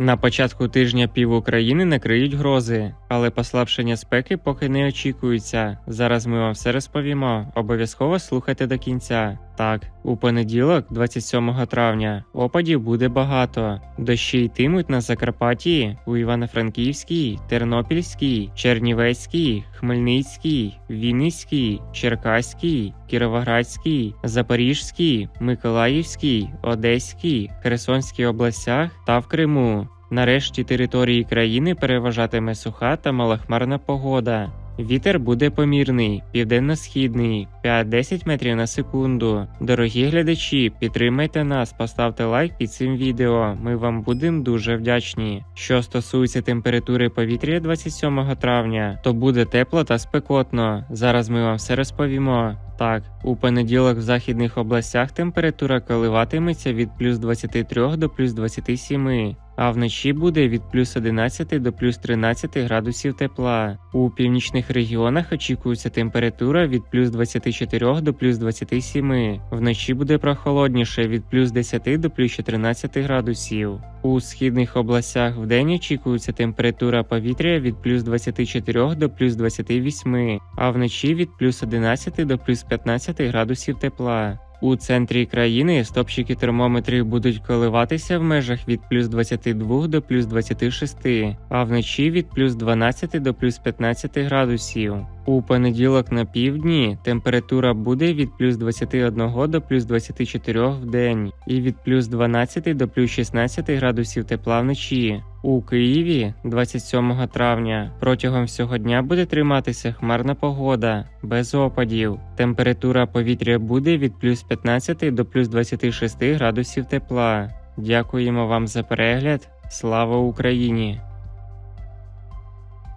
На початку тижня пів України накриють грози, але послабшення спеки поки не очікується. Зараз ми вам все розповімо. Обов'язково слухайте до кінця. Так, у понеділок, 27 травня, опадів буде багато. Дощі йтимуть на Закарпатті, у Івано-Франківській, Тернопільській, Чернівецькій, Хмельницькій, Вінницькій, Черкаській, Кіровоградській, Запорізькій, Миколаївській, Одеській, Херсонській областях та в Криму. Нарешті території країни переважатиме суха та малохмарна погода. Вітер буде помірний, південно-східний, 5-10 метрів на секунду. Дорогі глядачі, підтримайте нас, поставте лайк під цим відео. Ми вам будемо дуже вдячні. Що стосується температури повітря 27 травня, то буде тепло та спекотно. Зараз ми вам все розповімо. Так, у понеділок в західних областях температура коливатиметься від плюс 23 до плюс 27, а вночі буде від плюс 11 до плюс 13 градусів тепла. У північних регіонах очікується температура від плюс 24 до плюс 27. Вночі буде прохолодніше від плюс 10 до плюс 14 градусів. У східних областях вдень очікується температура повітря від плюс 24 до плюс 28, а вночі від плюс 11 до плюс 15 градусів тепла. У центрі країни стопчики термометрів будуть коливатися в межах від плюс 22 до плюс 26, а вночі від плюс 12 до плюс 15 градусів. У понеділок на півдні температура буде від плюс 21 до плюс 24 в день і від плюс 12 до плюс 16 градусів тепла вночі. У Києві 27 травня протягом всього дня буде триматися хмарна погода без опадів. Температура повітря буде від плюс 15 до плюс 26 градусів тепла. Дякуємо вам за перегляд. Слава Україні!